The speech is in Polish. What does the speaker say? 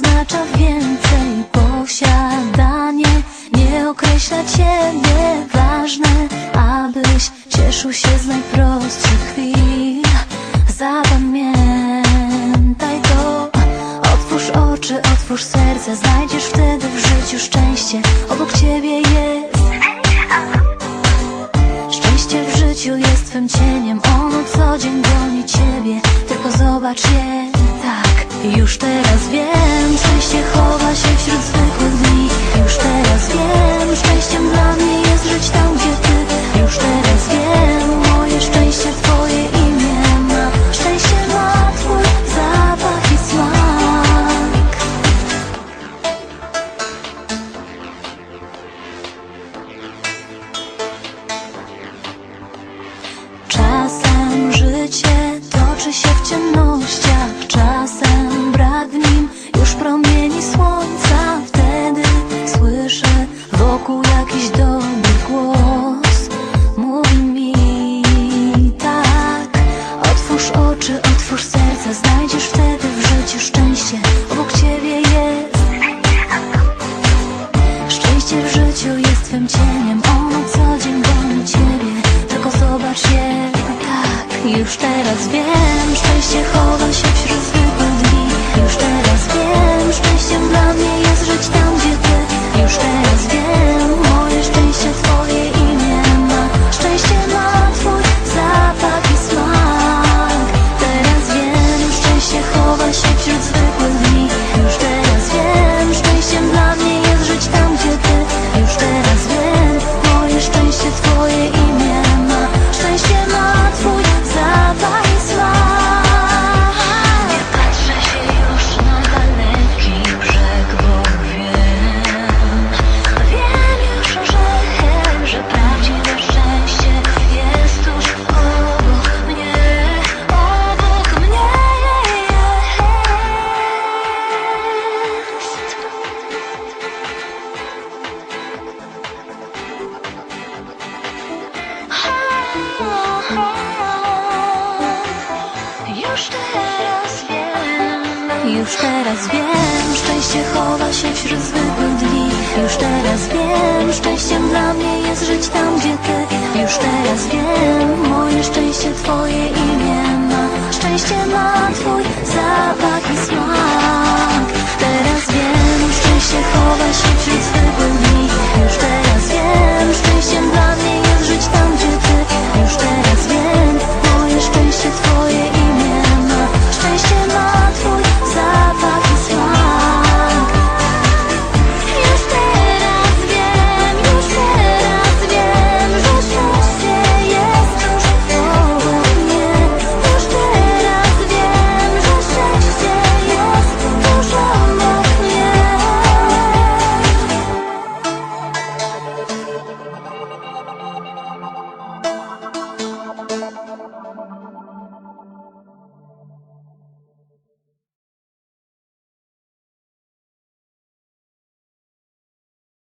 oznacza więcej posiadanie. Nie określa ciebie ważne Abyś cieszył się z najprostszych chwil Zapamiętaj to. Otwórz oczy, otwórz serce Znajdziesz wtedy w życiu szczęście. Obok ciebie jest Szczęście w życiu jest twym cieniem. Ono co dzień goni ciebie Tylko zobacz je Już teraz wiem Szczęście chowa się wśród zwykłych dni. Już teraz wiem Szczęściem dla mnie jest żyć tam gdzie ty. Już teraz wiem Moje szczęście twoje imię ma. Szczęście ma twój zapach i smak. Czasem życie toczy się w ciemnościach, twym cieniem Ono co dzień goni ciebie. Tylko zobacz je tak Już teraz wiem. Szczęście chowa się wśród Już teraz wiem Szczęście chowa się wśród zwykłych dni. Już teraz wiem Szczęściem dla mnie jest żyć tam gdzie ty. Już teraz wiem